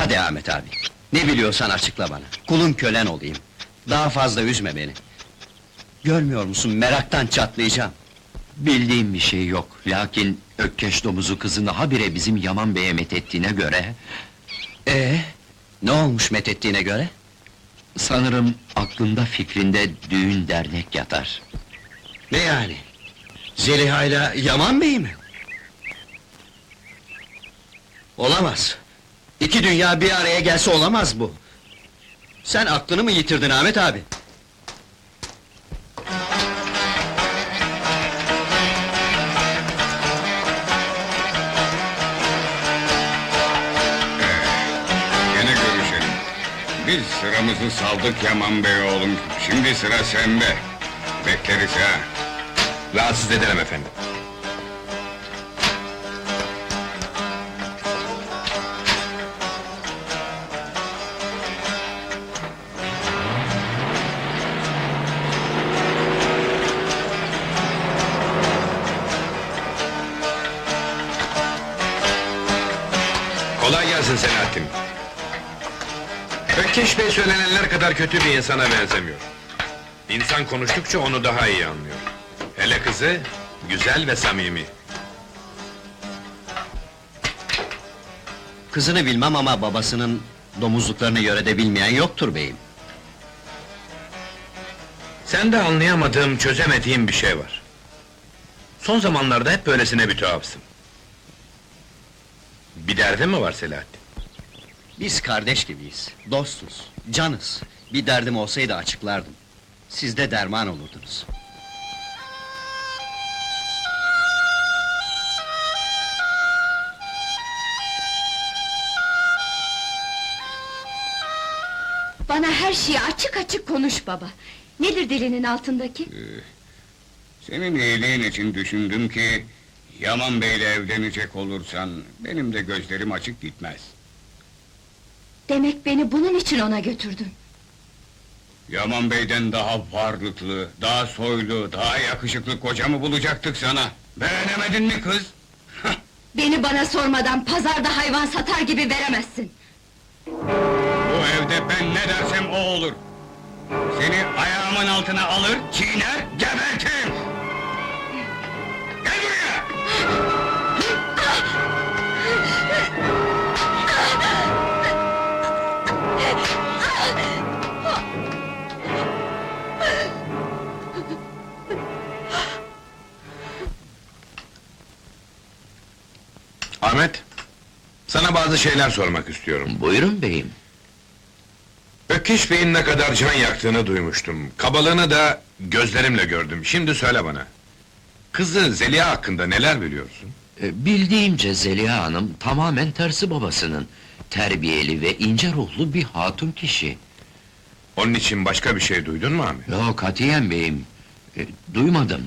Hadi Ahmet abi. Ne biliyorsan açıkla bana. Kulun kölen olayım. Daha fazla üzme beni. Görmüyor musun meraktan çatlayacağım. Bildiğim bir şey yok. Lakin Ökkeş domuzu kızını habire bizim Yaman Bey'e methettiğine göre... Ee, ne olmuş methettiğine göre? ...sanırım aklında fikrinde düğün dernek yatar. Ne yani? Zeliha'yla Yaman Bey mi? Olamaz. İki dünya bir araya gelse olamaz bu. Sen aklını mı yitirdin Ahmet abi? Gene görüşelim. Biz sıramızı saldık Yaman Bey oğlum. Şimdi sıra sende. Bekleriz ha. Rahatsız ederim efendim. Ökkeş Bey söylenenler kadar kötü bir insana benzemiyor. İnsan konuştukça onu daha iyi anlıyor. Hele kızı, güzel ve samimi. Kızını bilmem ama babasının domuzluklarını yörede bilmeyen yoktur beyim. Sende anlayamadığım, çözemediğim bir şey var. Son zamanlarda hep böylesine bir tuhafsın. Bir derdin mi var Selahattin? Biz kardeş gibiyiz, dostuz, canız. Bir derdim olsaydı açıklardım. Siz de derman olurdunuz. Bana her şeyi açık açık konuş baba. Nedir dilinin altındaki? Senin iyiliğin için düşündüm ki... ...Yaman Bey'le evlenecek olursan... ...benim de gözlerim açık gitmez. Demek beni bunun için ona götürdün. Yaman Bey'den daha varlıklı, daha soylu, daha yakışıklı koca mı bulacaktık sana? Beğenemedin mi kız? Beni bana sormadan pazarda hayvan satar gibi veremezsin. Bu evde ben ne dersem o olur. Seni ayağımın altına alır, çiğner, gebertirim! Ahmet, sana bazı şeyler sormak istiyorum. Buyurun beyim. Ökkeş Bey'in ne kadar can yaktığını duymuştum. Kabalığını da gözlerimle gördüm. Şimdi söyle bana. Kızı Zeliha hakkında neler biliyorsun? E, Bildiğimce Zeliha Hanım tamamen tersi babasının. Terbiyeli ve ince ruhlu bir hatun kişi. Onun için başka bir şey duydun mu Ahmet? Yok katiyen beyim. E, duymadım.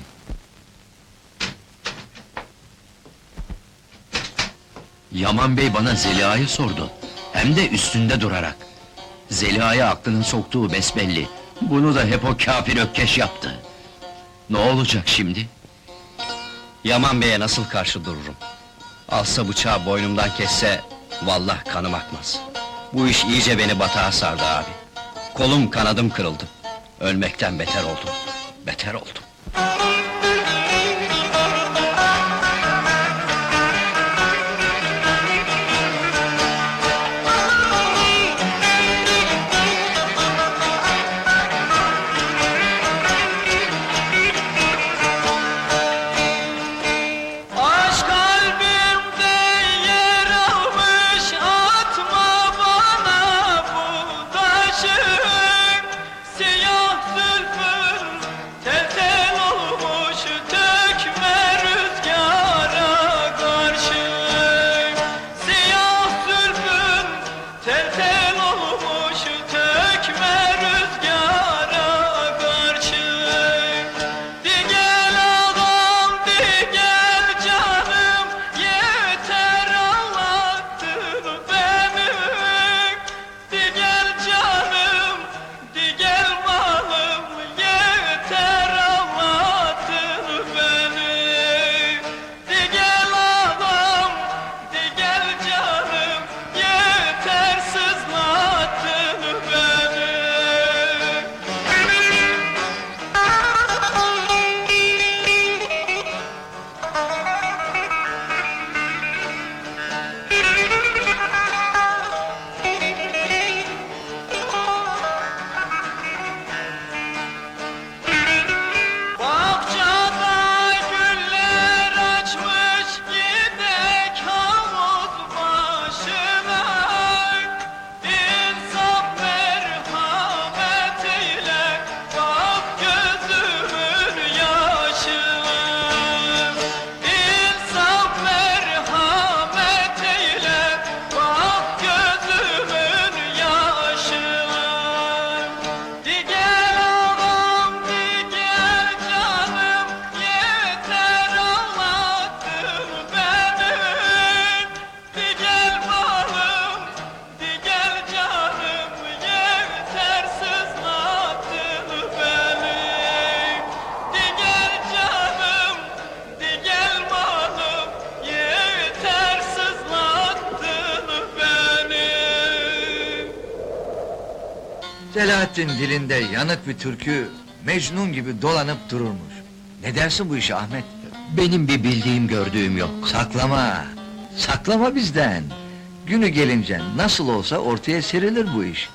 Yaman Bey bana Zeliha'yı sordu. Hem de üstünde durarak. Zeliha'ya aklının soktuğu besbelli. Bunu da hep o kafir ökkeş yaptı. Ne olacak şimdi? Yaman Bey'e nasıl karşı dururum? Alsa bıçağı boynumdan kesse... ...vallah kanım akmaz. Bu iş iyice beni batağa sardı abi. Kolum kanadım kırıldı. Ölmekten beter oldum. Beter oldum. Selahattin dilinde yanık bir türkü Mecnun gibi dolanıp dururmuş. Ne dersin bu işe Ahmet? Benim bir bildiğim gördüğüm yok. Saklama, saklama bizden. Günü gelince nasıl olsa ortaya serilir bu iş.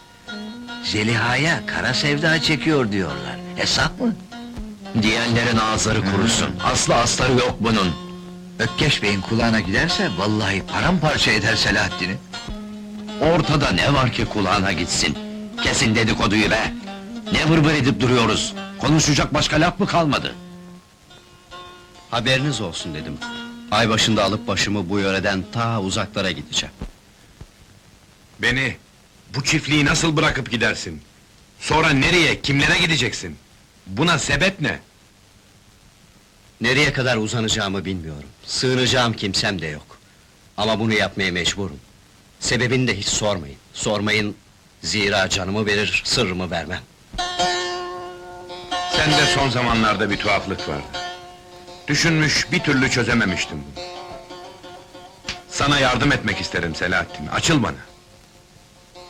Zeliha'ya kara sevda çekiyor diyorlar. Hesap mı? Diyenlerin ağızları kurusun. Aslı astarı yok bunun. Ökkeş Bey'in kulağına giderse vallahi paramparça eder Selahattin'i. Ortada ne var ki kulağına gitsin? Kesin dedikoduyu be! Ne vır vır edip duruyoruz? Konuşacak başka laf mı kalmadı? Haberiniz olsun dedim. Ay başında alıp başımı bu yöreden ta uzaklara gideceğim. Beni, bu çiftliği nasıl bırakıp gidersin? Sonra nereye, kimlere gideceksin? Buna sebep ne? Nereye kadar uzanacağımı bilmiyorum. Sığınacağım kimsem de yok. Ama bunu yapmaya mecburum. Sebebini de hiç sormayın. Sormayın, zira canımı verir, sırrımı vermem. Sende son zamanlarda bir tuhaflık vardı. Düşünmüş, bir türlü çözememiştim bunu. Sana yardım etmek isterim Selahattin, açıl bana.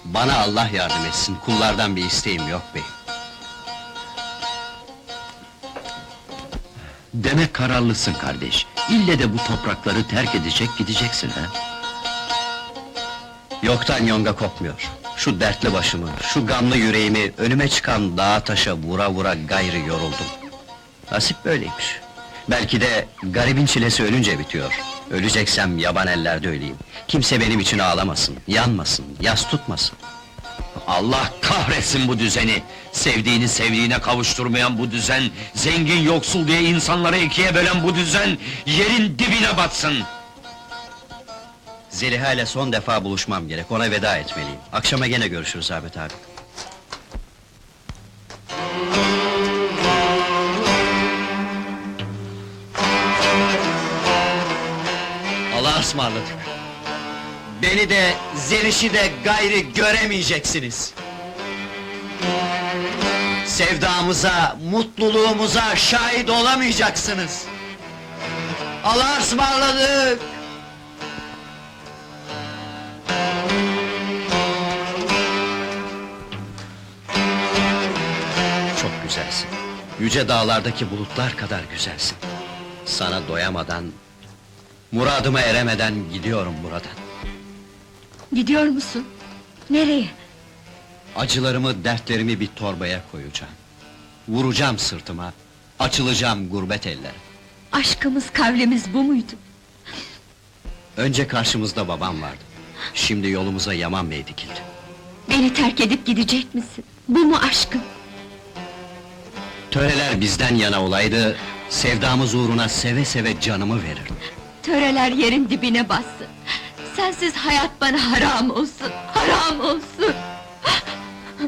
Bana Allah yardım etsin, kullardan bir isteğim yok beyim. Demek kararlısın kardeş. İlle de bu toprakları terk edecek gideceksin ha? Yoktan yonga kopmuyor. Şu dertli başımı, şu gamlı yüreğimi önüme çıkan dağa taşa vura vura gayrı yoruldum. Nasip böyleymiş. Belki de garibin çilesi ölünce bitiyor. Öleceksem yaban ellerde öleyim. Kimse benim için ağlamasın, yanmasın, yas tutmasın. Allah kahretsin bu düzeni! Sevdiğini sevdiğine kavuşturmayan bu düzen, zengin yoksul diye insanları ikiye bölen bu düzen, yerin dibine batsın! Zeliha ile son defa buluşmam gerek, ona veda etmeliyim. Akşama gene görüşürüz Ahmet abi. Allah'a ısmarladık. Beni de, Zeliş'i de gayri göremeyeceksiniz. Sevdamıza, mutluluğumuza şahit olamayacaksınız. Allah'a ısmarladık. Güzelsin. Yüce dağlardaki bulutlar kadar güzelsin. Sana doyamadan, muradıma eremeden gidiyorum buradan. Gidiyor musun? Nereye? Acılarımı, dertlerimi bir torbaya koyacağım. Vuracağım sırtıma, açılacağım gurbet ellere. Aşkımız, kavlimiz bu muydu? Önce karşımızda babam vardı. Şimdi yolumuza Yaman Bey dikildi. Beni terk edip gidecek misin? Bu mu aşkın? Töreler bizden yana olaydı, sevdamız uğruna seve seve canımı verirdim. Töreler yerin dibine bassın. Sensiz hayat bana haram olsun, haram olsun.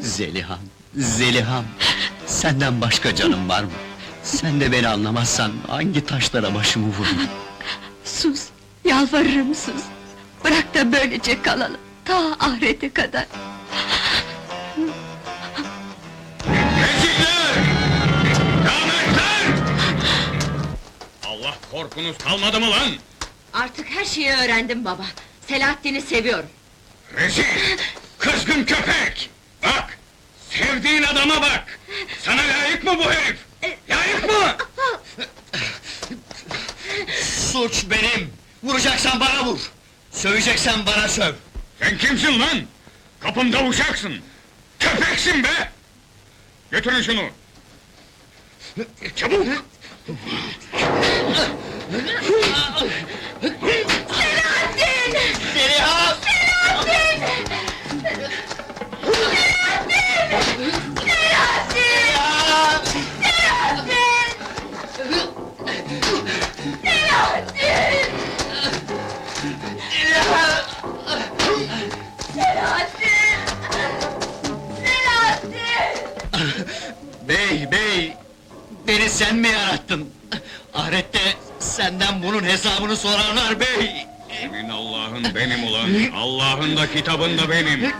Zeliham, Zeliham, senden başka canım var mı? Sen de beni anlamazsan hangi taşlara başımı vururum? Sus, yalvarırım sus. Bırak da böylece kalalım, ta ahirete kadar. Korkunuz kalmadı mı lan? Artık her şeyi öğrendim baba. Selahattin'i seviyorum. Rezil! Kızgın köpek! Bak! Sevdiğin adama bak! Sana layık mı bu herif? Layık mı? Suç benim! Vuracaksan bana vur! Söveceksen bana söv! Sen kimsin lan? Kapımda uşaksın! Köpeksin be! Götürün şunu! Çabuk! Zeliham! Bey, bey! Beni sen mi yarattın? Senden bunun hesabını sorarlar bey! Senin Allah'ın benim ulan! Allah'ın da kitabın da benim!